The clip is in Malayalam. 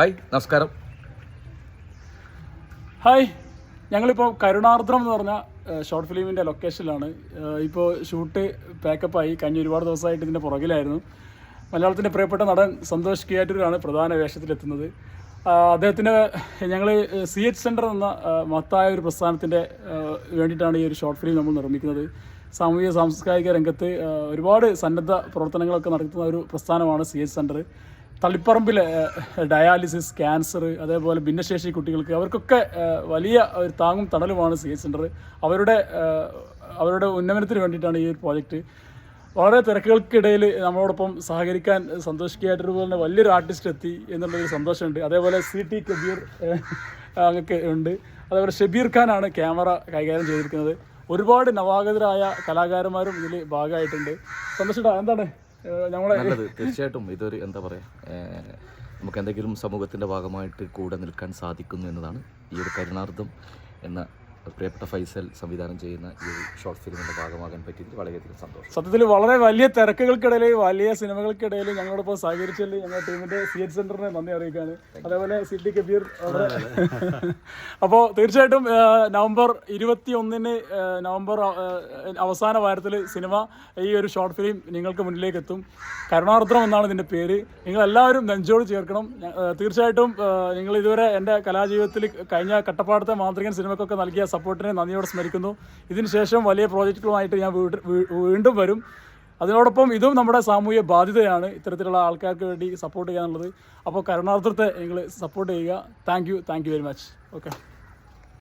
ഹായ് നമസ്കാരം. ഹായ് ഞങ്ങളിപ്പോൾ കരുണാർദ്രം എന്ന് പറഞ്ഞ ഷോർട്ട് ഫിലിമിന്റെ ലൊക്കേഷനിലാണ്. ഇപ്പോൾ ഷൂട്ട് പാക്കപ്പായി കഴിഞ്ഞ ഒരുപാട് ദിവസമായിട്ട് ഇതിന്റെ പുറകിലായിരുന്നു. മലയാളത്തിന്റെ പ്രിയപ്പെട്ട നടൻ സന്തോഷ് കിയാറ്റൂരാണ് പ്രധാന വേഷത്തിലെത്തുന്നത്. അദ്ദേഹത്തിന് ഞങ്ങൾ സി എച്ച് സെന്റർ എന്ന മഹത്തായ ഒരു പ്രസ്ഥാനത്തിന്റെ വേണ്ടിയിട്ടാണ് ഈ ഒരു ഷോർട്ട് ഫിലിം നമ്മൾ നിർമ്മിക്കുന്നത്. സാമൂഹിക സാംസ്കാരിക രംഗത്ത് ഒരുപാട് സന്നദ്ധ പ്രവർത്തനങ്ങളൊക്കെ നടത്തുന്ന ഒരു പ്രസ്ഥാനമാണ് സി എച്ച് സെന്റർ തളിപ്പറമ്പിൽ ഡയാലിസിസ് ക്യാൻസർ അതേപോലെ ഭിന്നശേഷി കുട്ടികൾക്ക് അവർക്കൊക്കെ വലിയ ഒരു താങ്ങും തണലുമാണ് സി എച്ച് സെന്റർ അവരുടെ അവരുടെ ഉന്നമനത്തിന് വേണ്ടിയിട്ടാണ് ഈ ഒരു പ്രോജക്റ്റ്. വളരെ തിരക്കുകൾക്കിടയിൽ നമ്മളോടൊപ്പം സഹകരിക്കാൻ സന്തോഷിക്കായിട്ടൊരു പോലെ തന്നെ വലിയൊരു ആർട്ടിസ്റ്റ് എത്തി എന്നുള്ളൊരു സന്തോഷമുണ്ട്. അതേപോലെ സി ടി കബീർ അങ്ങൊക്കെ ഉണ്ട്. അതേപോലെ ഷബീർ ഖാനാണ് ക്യാമറ കൈകാര്യം ചെയ്തിരിക്കുന്നത്. ഒരുപാട് നവാഗതരായ കലാകാരന്മാരും ഇതിൽ ഭാഗമായിട്ടുണ്ട്. സന്തോഷം എന്താണ്? നമ്മളെ നല്ലത്. തീർച്ചയായിട്ടും ഇതൊരു എന്താ പറയുക നമുക്ക് എന്തെങ്കിലും സമൂഹത്തിന്റെ ഭാഗമായിട്ട് കൂടെ നിൽക്കാൻ സാധിക്കുന്നു എന്നതാണ് ഈ ഒരു കരുണാർത്ഥം എന്ന പ്രിയപ്പെട്ട ഫൈസൽ സംവിധാനം ചെയ്യുന്ന ഈ ഒരു ഷോർട്ട് ഫിലിമിന്റെ ഭാഗമാകാൻ പറ്റിയതിൽ വളരെയധികം സന്തോഷം. സത്യത്തിൽ വളരെ വലിയ തിരക്കുകൾക്കിടയിൽ വലിയ സിനിമകൾക്കിടയിൽ ഞങ്ങളോടൊപ്പം സഹകരിച്ചതിൽ ഞങ്ങളുടെ ടീമിന്റെ സി എച്ച് സെന്ററിനെ നന്ദി അറിയിക്കാണ് അതേപോലെ സി ടി കബീർ അപ്പോൾ തീർച്ചയായിട്ടും നവംബർ ഇരുപത്തി ഒന്നിന് നവംബർ അവസാന വാരത്തിൽ സിനിമ ഈ ഒരു ഷോർട്ട് ഫിലിം നിങ്ങൾക്ക് മുന്നിലേക്ക് എത്തും കരുണാർദ്രം എന്നാണ് ഇതിന്റെ പേര്. നിങ്ങൾ എല്ലാവരും നെഞ്ചോട് ചേർക്കണം. തീർച്ചയായിട്ടും നിങ്ങൾ ഇതുവരെ എന്റെ കലാജീവിതത്തിൽ കഴിഞ്ഞ കട്ടപ്പാടത്തെ മാന്ത്രികൻ സിനിമക്കൊക്കെ നൽകിയ സപ്പോർട്ടിനെ നന്ദിയോടെ സ്മരിക്കുന്നു. ഇതിനുശേഷം വലിയ പ്രോജക്റ്റുകളുമായിട്ട് ഞാൻ വീണ്ടും വരും. അതിനോടൊപ്പം ഇതും നമ്മുടെ സാമൂഹ്യ ബാധ്യതയാണ് ഇത്തരത്തിലുള്ള ആൾക്കാർക്ക് വേണ്ടി സപ്പോർട്ട് ചെയ്യാനുള്ളത്. അപ്പോൾ കരുണാർത്ഥത്തെ നിങ്ങൾ സപ്പോർട്ട് ചെയ്യുക. Thank you thank you very much okay